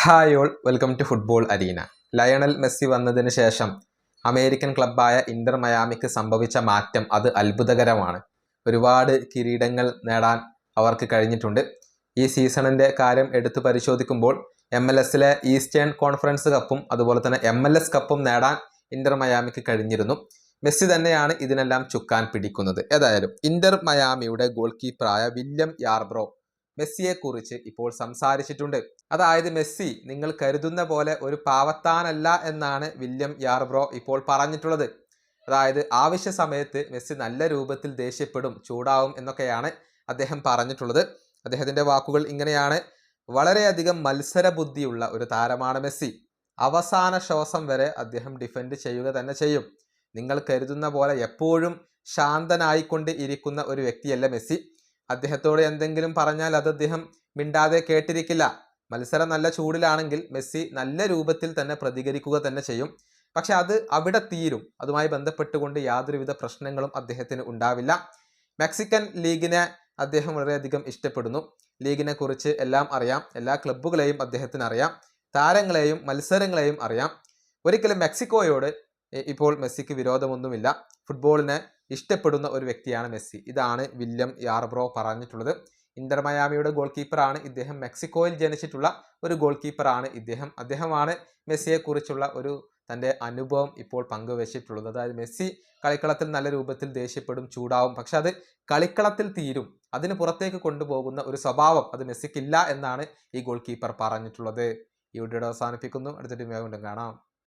Hi all welcome to football arena. Lionel Messi വന്നതിന് ശേഷം American ക്ലബ്ബായ ഇന്റർ മയാമിക്ക് സംഭവിച്ച മാറ്റം അത് അത്ഭുതകരമാണ്. ഒരുപാട് കിരീടങ്ങൾ നേടാൻ അവർക്ക് കഴിഞ്ഞിട്ടുണ്ട്. ഈ സീസണിന്റെ കാര്യം എടുത്തു പരിശോധിക്കുമ്പോൾ എം എൽ എസിലെ ഈസ്റ്റേൺ കോൺഫറൻസ് കപ്പും അതുപോലെ തന്നെ എം എൽ എസ് കപ്പും നേടാൻ ഇന്റർ മയാമിക്ക് കഴിഞ്ഞിരുന്നു. മെസ്സി തന്നെയാണ് ഇതിനെല്ലാം ചുക്കാൻ പിടിക്കുന്നത്. ഏതായാലും ഇന്റർ മയാമിയുടെ ഗോൾ കീപ്പറായ വില്യം യാർബ്രോ മെസ്സിയെ കുറിച്ച് ഇപ്പോൾ സംസാരിച്ചിട്ടുണ്ട്. അതായത് മെസ്സി നിങ്ങൾ കരുതുന്ന പോലെ ഒരു പാവത്താനല്ല എന്നാണ് വില്യം യാർബ്രോ ഇപ്പോൾ പറഞ്ഞിട്ടുള്ളത്. അതായത് ആവശ്യ സമയത്ത് മെസ്സി നല്ല രൂപത്തിൽ ദേഷ്യപ്പെടും ചൂടാവും എന്നൊക്കെയാണ് അദ്ദേഹം പറഞ്ഞിട്ടുള്ളത്. അദ്ദേഹത്തിന്റെ വാക്കുകൾ ഇങ്ങനെയാണ്. വളരെയധികം മത്സര ബുദ്ധിയുള്ള ഒരു താരമാണ് മെസ്സി. അവസാന ശ്വാസം വരെ അദ്ദേഹം ഡിഫെൻഡ് ചെയ്യുക തന്നെ ചെയ്യും. നിങ്ങൾ കരുതുന്ന പോലെ എപ്പോഴും ശാന്തനായിക്കൊണ്ട് ഇരിക്കുന്ന ഒരു വ്യക്തിയല്ല മെസ്സി. അദ്ദേഹത്തോട് എന്തെങ്കിലും പറഞ്ഞാൽ അത് അദ്ദേഹം മിണ്ടാതെ കേട്ടിരിക്കില്ല. മത്സരം നല്ല ചൂടിലാണെങ്കിൽ മെസ്സി നല്ല രൂപത്തിൽ തന്നെ പ്രതികരിക്കുക തന്നെ ചെയ്യും. പക്ഷെ അത് അവിടെ തീരും. അതുമായി ബന്ധപ്പെട്ടുകൊണ്ട് യാതൊരുവിധ പ്രശ്നങ്ങളും അദ്ദേഹത്തിന് ഉണ്ടാവില്ല. മെക്സിക്കൻ ലീഗിനെ അദ്ദേഹം വളരെയധികം ഇഷ്ടപ്പെടുന്നു. ലീഗിനെ കുറിച്ച് എല്ലാം അറിയാം. എല്ലാ ക്ലബ്ബുകളെയും അദ്ദേഹത്തിന് അറിയാം. താരങ്ങളെയും മത്സരങ്ങളെയും അറിയാം. ഒരിക്കലും മെക്സിക്കോയോട് ഇപ്പോൾ മെസ്സിക്ക് വിരോധമൊന്നുമില്ല. ഫുട്ബോളിനെ ഇഷ്ടപ്പെടുന്ന ഒരു വ്യക്തിയാണ് മെസ്സി. ഇതാണ് വില്യം യാർബ്രോ പറഞ്ഞിട്ടുള്ളത്. ഇന്റർ മയാമിയുടെ ഗോൾ കീപ്പറാണ് ഇദ്ദേഹം. മെക്സിക്കോയിൽ ജനിച്ചിട്ടുള്ള ഒരു ഗോൾ കീപ്പറാണ് ഇദ്ദേഹം. അദ്ദേഹമാണ് മെസ്സിയെക്കുറിച്ചുള്ള ഒരു തന്റെ അനുഭവം ഇപ്പോൾ പങ്കുവച്ചിട്ടുള്ളത്. അതായത് മെസ്സി കളിക്കളത്തിൽ നല്ല രൂപത്തിൽ ദേഷ്യപ്പെടും ചൂടാവും. പക്ഷെ അത് കളിക്കളത്തിൽ തീരും. അതിന് പുറത്തേക്ക് കൊണ്ടുപോകുന്ന ഒരു സ്വഭാവം അത് മെസ്സിക്കില്ല എന്നാണ് ഈ ഗോൾ കീപ്പർ പറഞ്ഞിട്ടുള്ളത്. ഈ വീഡിയോ അവസാനിപ്പിക്കുന്നു. അടുത്ത വേഗം കാണാം.